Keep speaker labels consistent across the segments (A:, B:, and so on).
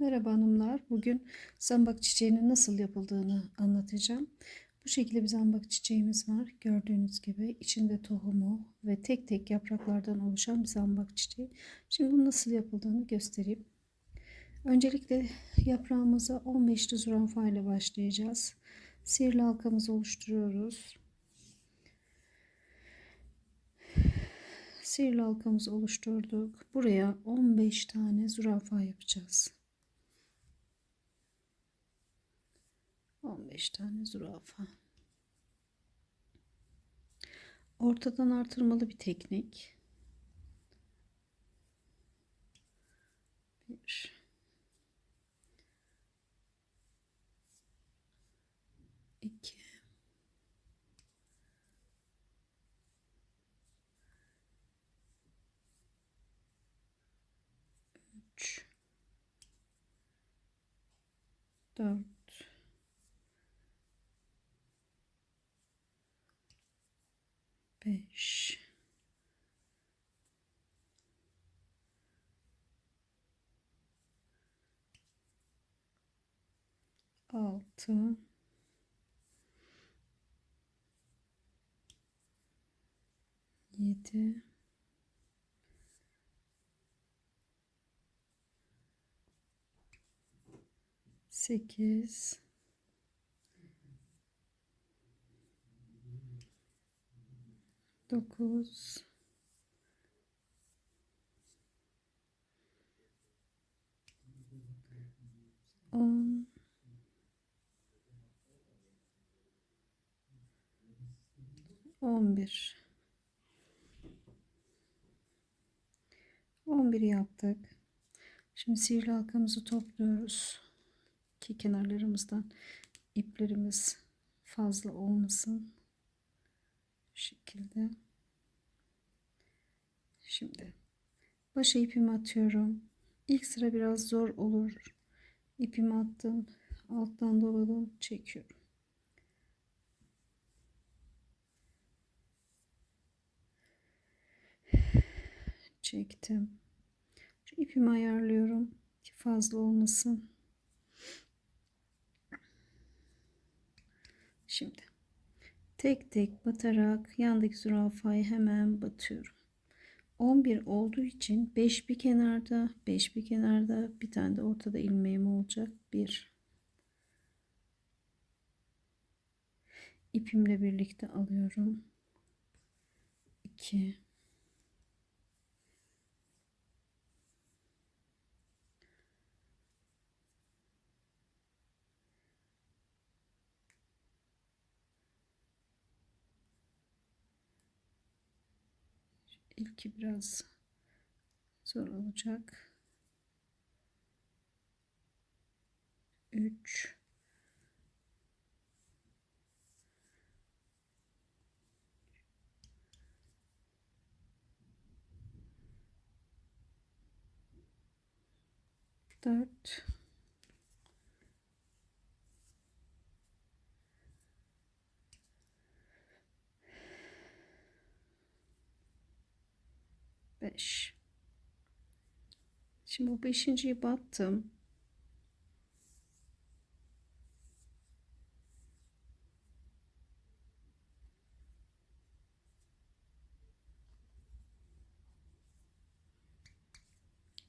A: Merhaba hanımlar. Bugün zambak çiçeğinin nasıl yapıldığını anlatacağım. Bu şekilde bir zambak çiçeğimiz var. Gördüğünüz gibi içinde tohumu ve tek tek yapraklardan oluşan bir zambak çiçeği. Şimdi bunun nasıl yapıldığını göstereyim. Öncelikle yaprağımıza 15 düz ile başlayacağız. Sihirli halkamızı oluşturuyoruz. Sihirli halkamızı oluşturduk. Buraya 15 tane zürafa yapacağız. 15 tane zürafa. Ortadan artırmalı bir teknik. 1 2 3 4 5 6 7 8 9 10 11 11 yaptık. Şimdi sihirli halkamızı topluyoruz. Ki kenarlarımızdan iplerimiz fazla olmasın. Şekilde. Şimdi başa ipimi atıyorum. İlk sıra biraz zor olur. İpimi attım. Alttan doladım. Çekiyorum. Çektim. Şu ipimi ayarlıyorum ki fazla olmasın. Şimdi tek tek batarak yandaki zürafayı hemen batıyorum. 11 olduğu için 5 bir kenarda, 5 bir kenarda, bir tane de ortada ilmeğim olacak. 1 ipimle birlikte alıyorum. 2 İlki biraz zor olacak. 3 4 5 Şimdi bu beşinciyi battım.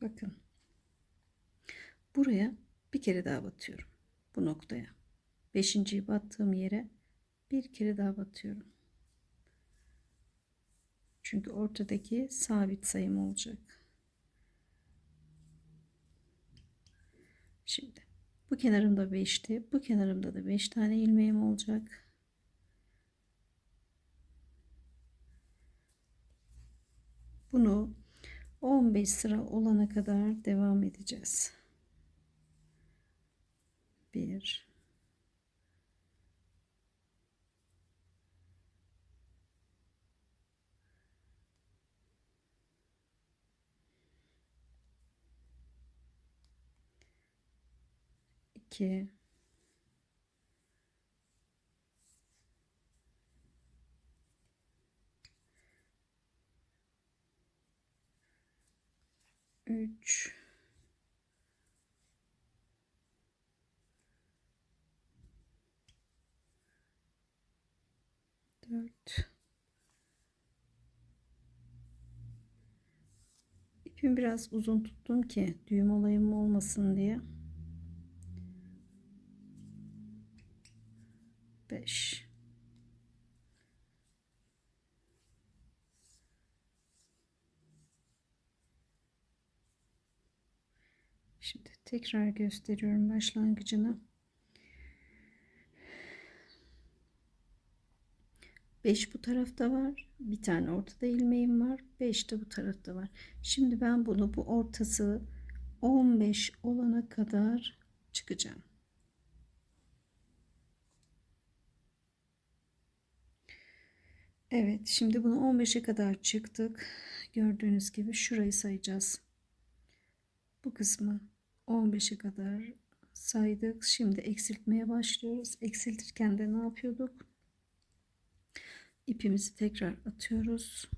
A: Bakın. Buraya bir kere daha batıyorum. Bu noktaya. Beşinciyi battığım yere bir kere daha batıyorum. Çünkü ortadaki sabit sayım olacak. Şimdi bu kenarımda 5'ti. Bu kenarımda da 5 tane ilmeğim olacak. Bunu 15 sıra olana kadar devam edeceğiz. 1 2 3 4 İpimi biraz uzun tuttum ki düğüm olayım olmasın diye. 5 Şimdi tekrar gösteriyorum başlangıcını. 5 bu tarafta var. Bir tane ortada ilmeğim var. 5 de bu tarafta var. Şimdi ben bunu bu ortası 15 olana kadar çıkacağım. Evet, şimdi bunu 15'e kadar çıktık. Gördüğünüz gibi şurayı sayacağız. Bu kısmı 15'e kadar saydık. Şimdi eksiltmeye başlıyoruz. Eksiltirken de ne yapıyorduk? İpimizi tekrar atıyoruz.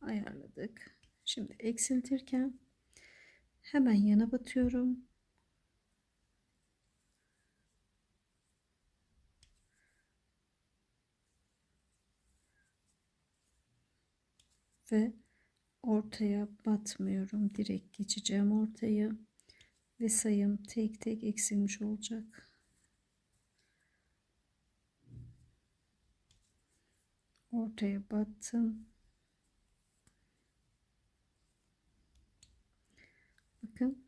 A: Ayarladık. Şimdi eksiltirken hemen yana batıyorum. Ve ortaya batmıyorum. Direkt geçeceğim ortaya ve sayım tek tek eksilmiş olacak. Ortaya battım. Bakın.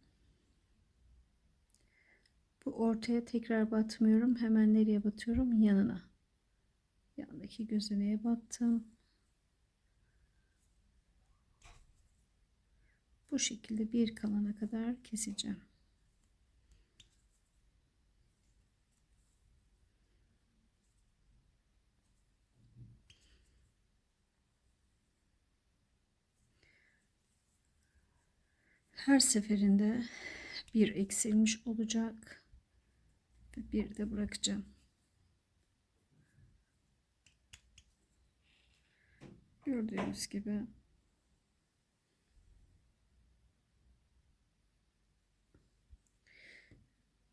A: Bu ortaya tekrar batmıyorum. Hemen nereye batıyorum? Yanına. Yandaki gözeneğe battım. Bu şekilde bir kalana kadar keseceğim. Her seferinde bir eksilmiş olacak ve bir de bırakacağım. Gördüğünüz gibi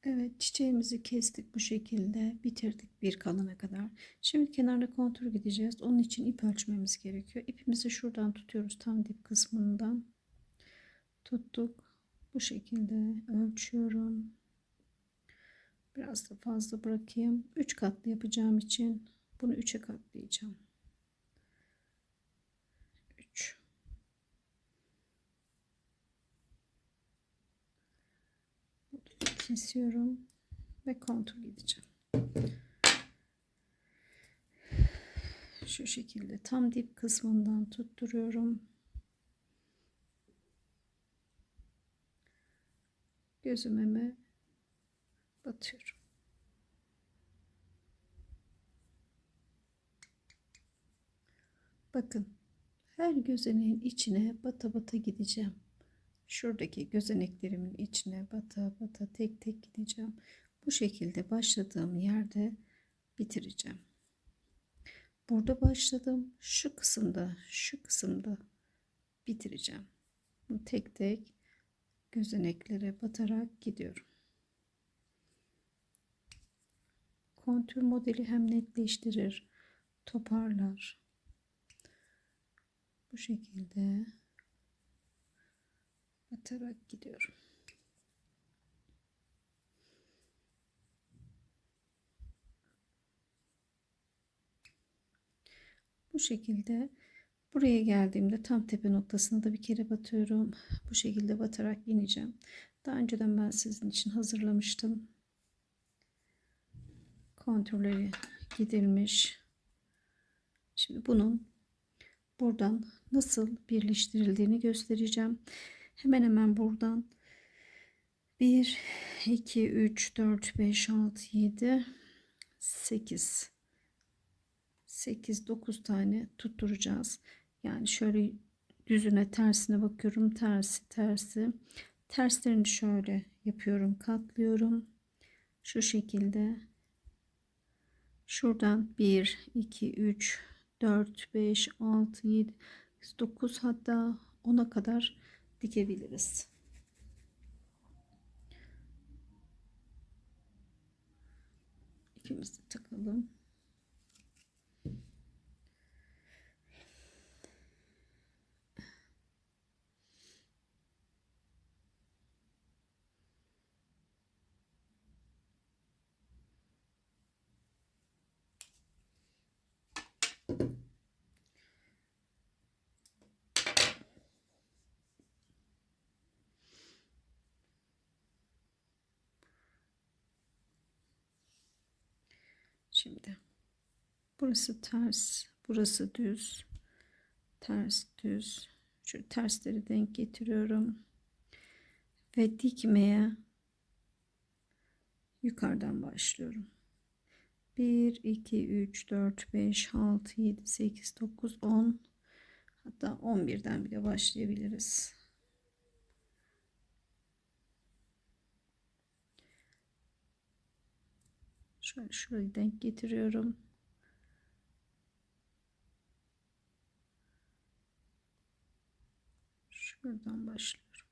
A: Evet çiçeğimizi kestik bu şekilde bitirdik bir kalana kadar. Şimdi kenarda kontur gideceğiz. Onun için ip ölçmemiz gerekiyor. İpimizi şuradan tutuyoruz tam dip kısmından. Tuttuk. Bu şekilde ölçüyorum. Biraz da fazla bırakayım. 3 katlı yapacağım için bunu 3'e katlayacağım. 3 kesiyorum ve kontur gideceğim. Şu şekilde tam dip kısmından tutturuyorum. Gözümeme batıyorum. Bakın her gözeneğin içine bata bata gideceğim şuradaki gözeneklerimin içine bata bata tek tek gideceğim. Bu şekilde başladığım yerde bitireceğim. Burada başladım. Şu kısımda, şu kısımda bitireceğim. Tek tek gözeneklere batarak gidiyorum. Kontür modeli hem netleştirir, toparlar. Bu şekilde atarak gidiyorum. Bu şekilde buraya geldiğimde tam tepe noktasına da bir kere batıyorum. Bu şekilde batarak ineceğim. Daha önceden ben sizin için hazırlamıştım. Kontürleri gidilmiş. Şimdi bunun buradan nasıl birleştirildiğini göstereceğim. Hemen hemen buradan 1, 2, 3, 4, 5, 6, 7, 8, 8, 9 tane tutturacağız. Yani şöyle düzüne tersine bakıyorum. Tersi, tersi. Terslerini şöyle yapıyorum. Katlıyorum. Şu şekilde. Şuradan 1, 2, 3, 4, 5, 6, 7, 9 hatta 10'a kadar dikebiliriz. ipimizi takalım. Şimdi burası ters, burası düz. Ters, düz. Şu tersleri denk getiriyorum. Ve dikmeye yukarıdan başlıyorum. 1 2 3 4 5 6 7 8 9 10 hatta 11'den bile başlayabiliriz. Şöyle şurayı denk getiriyorum. Şuradan başlıyorum.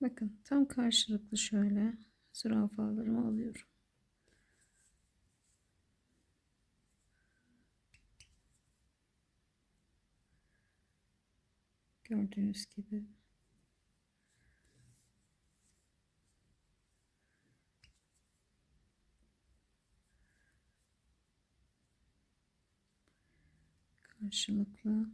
A: Bakın tam karşılıklı şöyle zürafalarımı alıyorum. Gördüğünüz gibi. Karşılıklı.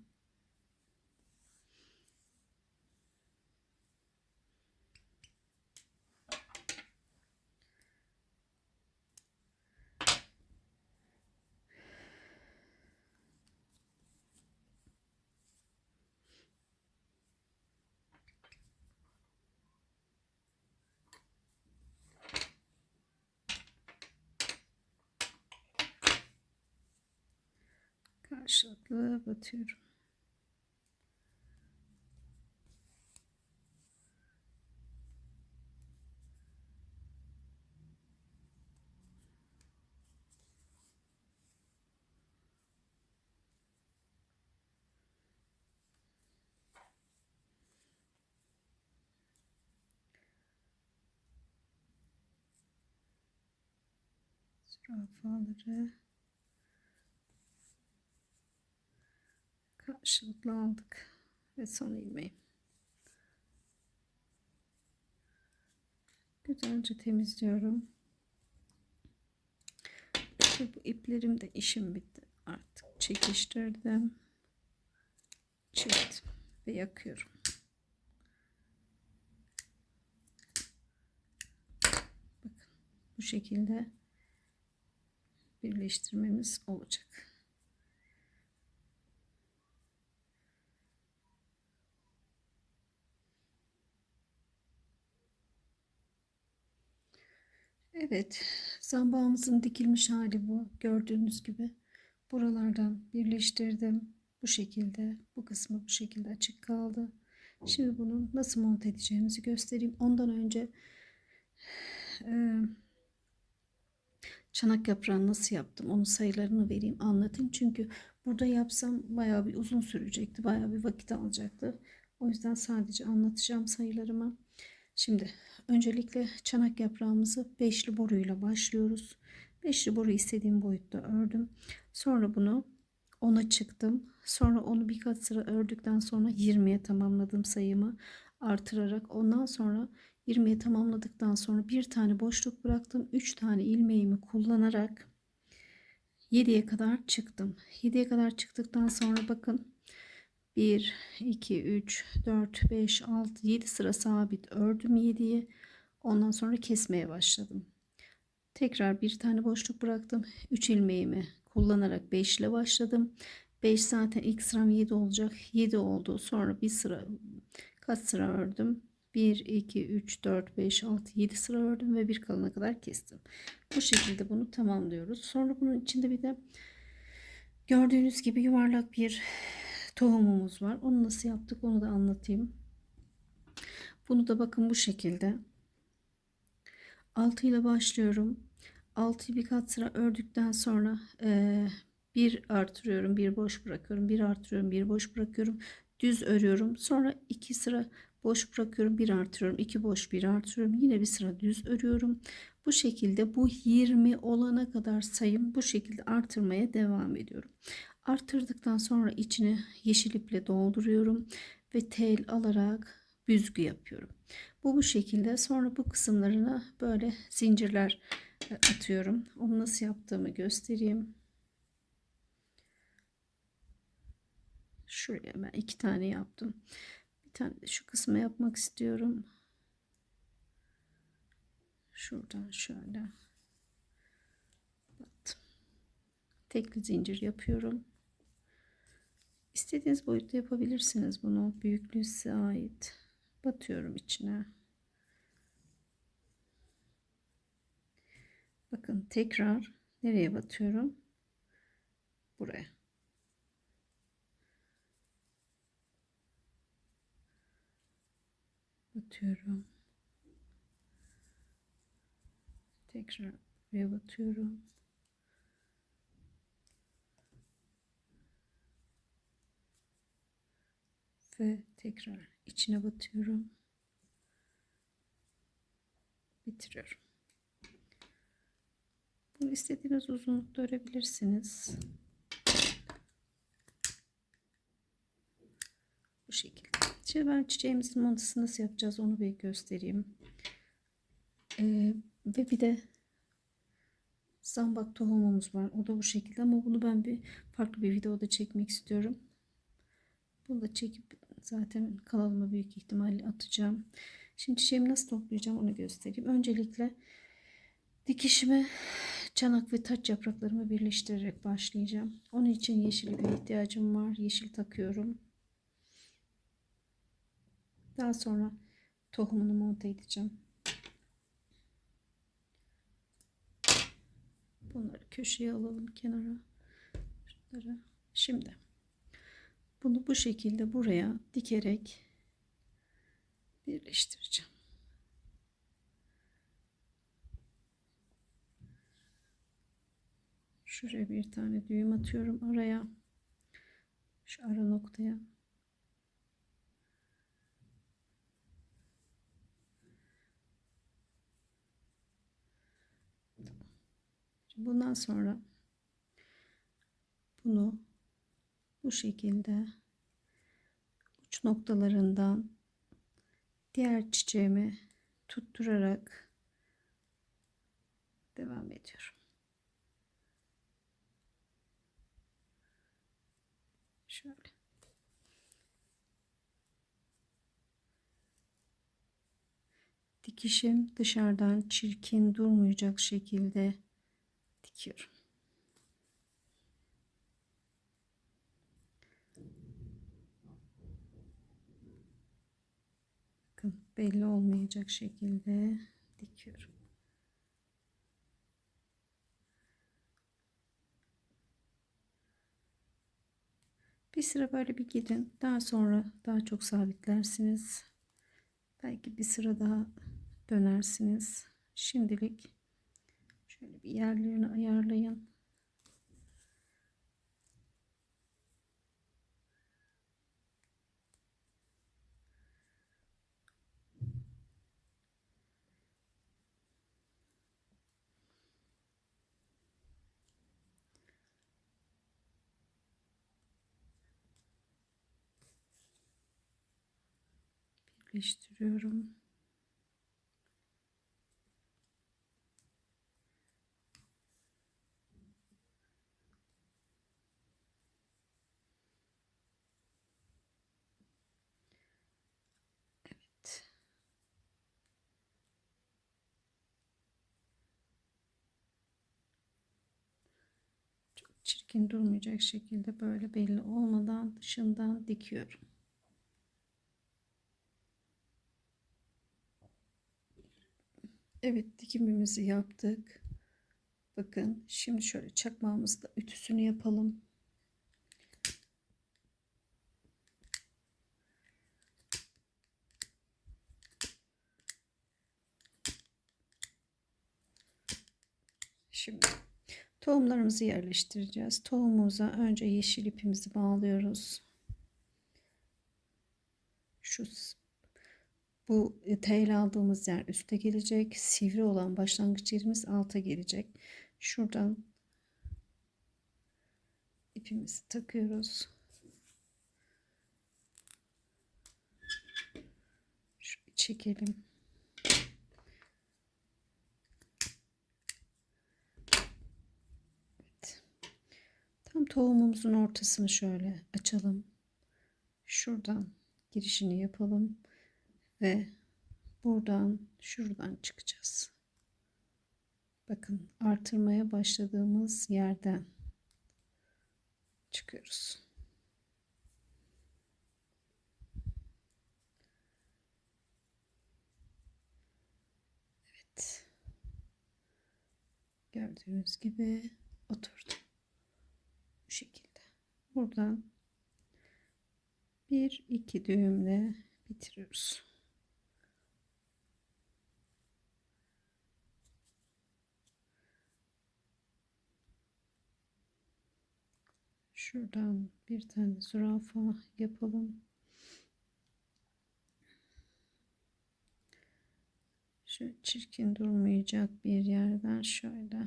A: Karşılıklı batıyorum. Zürafaları karşılıklı aldık. Ve son ilmeği. Güzelce temizliyorum. Ve bu iplerim de işim bitti. Artık çekiştirdim. Çektim ve yakıyorum. Bakın bu şekilde birleştirmemiz olacak Evet, zambağımızın dikilmiş hali bu. Gördüğünüz gibi buralardan birleştirdim. Bu şekilde, bu kısmı bu şekilde açık kaldı. Şimdi bunu nasıl monte edeceğimizi göstereyim. Ondan önce e, çanak yaprağını nasıl yaptım onun sayılarını vereyim anlatayım. Çünkü burada yapsam bayağı bir uzun sürecekti. Bayağı bir vakit alacaktı. O yüzden sadece anlatacağım sayılarımı. Şimdi öncelikle çanak yaprağımızı beşli boruyla başlıyoruz. Beşli boru istediğim boyutta ördüm. Sonra bunu 10'a çıktım. Sonra onu birkaç sıra ördükten sonra 20'ye tamamladım sayımı artırarak. Ondan sonra 20'ye tamamladıktan sonra bir tane boşluk bıraktım. 3 tane ilmeğimi kullanarak 7'ye kadar çıktım. 7'ye kadar çıktıktan sonra bakın 1, 2, 3, 4, 5, 6, 7 sıra sabit ördüm 7'yi. Ondan sonra kesmeye başladım. Tekrar bir tane boşluk bıraktım. 3 ilmeğimi kullanarak 5 ile başladım. 5 zaten ilk sıram 7 olacak. 7 oldu. Sonra bir sıra kaç sıra ördüm? 1, 2, 3, 4, 5, 6, 7 sıra ördüm ve bir kalana kadar kestim. Bu şekilde bunu tamamlıyoruz. Sonra bunun içinde bir de gördüğünüz gibi yuvarlak bir tohumumuz var. Onu nasıl yaptık onu da anlatayım. Bunu da bakın bu şekilde 6 ile başlıyorum. 6'yı birkaç sıra ördükten sonra e, bir artırıyorum, bir boş bırakıyorum, bir artırıyorum, bir boş bırakıyorum. düz örüyorum. Sonra iki sıra boş bırakıyorum. Bir artırıyorum. iki boş bir artırıyorum. Yine bir sıra düz örüyorum. Bu şekilde bu 20 olana kadar sayım bu şekilde artırmaya devam ediyorum. Artırdıktan sonra içine yeşil iple dolduruyorum ve tel alarak büzgü yapıyorum. Bu bu şekilde sonra bu kısımlarına böyle zincirler e, atıyorum. Onu nasıl yaptığımı göstereyim. Şuraya ben iki tane yaptım. Bir tane de şu kısmı yapmak istiyorum. Şuradan şöyle. Battım. Tekli zincir yapıyorum. İstediğiniz boyutta yapabilirsiniz bunu. Büyüklüğü size ait. Batıyorum içine. Bakın tekrar nereye batıyorum? Buraya. Batıyorum. Tekrar buraya batıyorum. Ve tekrar içine batıyorum. Bitiriyorum. Bunu istediğiniz uzunlukta örebilirsiniz. Bu şekilde. Şimdi ben çiçeğimizin montasını nasıl yapacağız onu bir göstereyim. Ee, ve bir de zambak tohumumuz var. O da bu şekilde ama bunu ben bir farklı bir videoda çekmek istiyorum. Bunu da çekip zaten kanalıma büyük ihtimalle atacağım. Şimdi çiçeğimi nasıl toplayacağım onu göstereyim. Öncelikle dikişimi çanak ve taç yapraklarımı birleştirerek başlayacağım. Onun için yeşil bir ihtiyacım var. Yeşil takıyorum. Daha sonra tohumunu monte edeceğim. Bunları köşeye alalım kenara. Şunları. Şimdi bunu bu şekilde buraya dikerek birleştireceğim. Şuraya bir tane düğüm atıyorum araya. Şu ara noktaya. Bundan sonra bunu bu şekilde uç noktalarından diğer çiçeğimi tutturarak devam ediyorum. Şöyle. Dikişim dışarıdan çirkin durmayacak şekilde dikiyorum. Bakın belli olmayacak şekilde dikiyorum. Bir sıra böyle bir gidin. Daha sonra daha çok sabitlersiniz. Belki bir sıra daha dönersiniz. Şimdilik şöyle bir yerlerini ayarlayın. birleştiriyorum. Evet. Çok çirkin durmayacak şekilde böyle belli olmadan dışından dikiyorum. Evet dikimimizi yaptık. Bakın şimdi şöyle çakmağımızda ütüsünü yapalım. Şimdi tohumlarımızı yerleştireceğiz. Tohumumuza önce yeşil ipimizi bağlıyoruz. şu bu tel aldığımız yer üste gelecek. Sivri olan başlangıç yerimiz alta gelecek. Şuradan ipimizi takıyoruz. Şöyle çekelim. Tam tohumumuzun ortasını şöyle açalım. Şuradan girişini yapalım ve buradan şuradan çıkacağız. Bakın artırmaya başladığımız yerden çıkıyoruz. Evet. Gördüğünüz gibi oturdu. Buradan bir iki düğümle bitiriyoruz. Şuradan bir tane zürafa yapalım. Şu çirkin durmayacak bir yerden şöyle.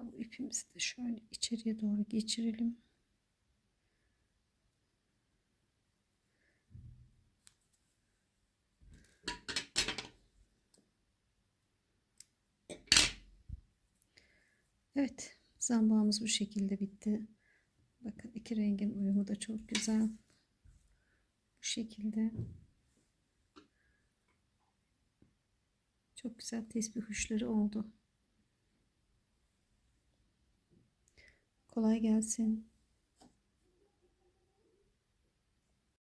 A: Daha bu ipimizi de şöyle içeriye doğru geçirelim. Evet, zambağımız bu şekilde bitti. Bakın iki rengin uyumu da çok güzel. Bu şekilde. Çok güzel tesbih kuşları oldu. Kolay gelsin.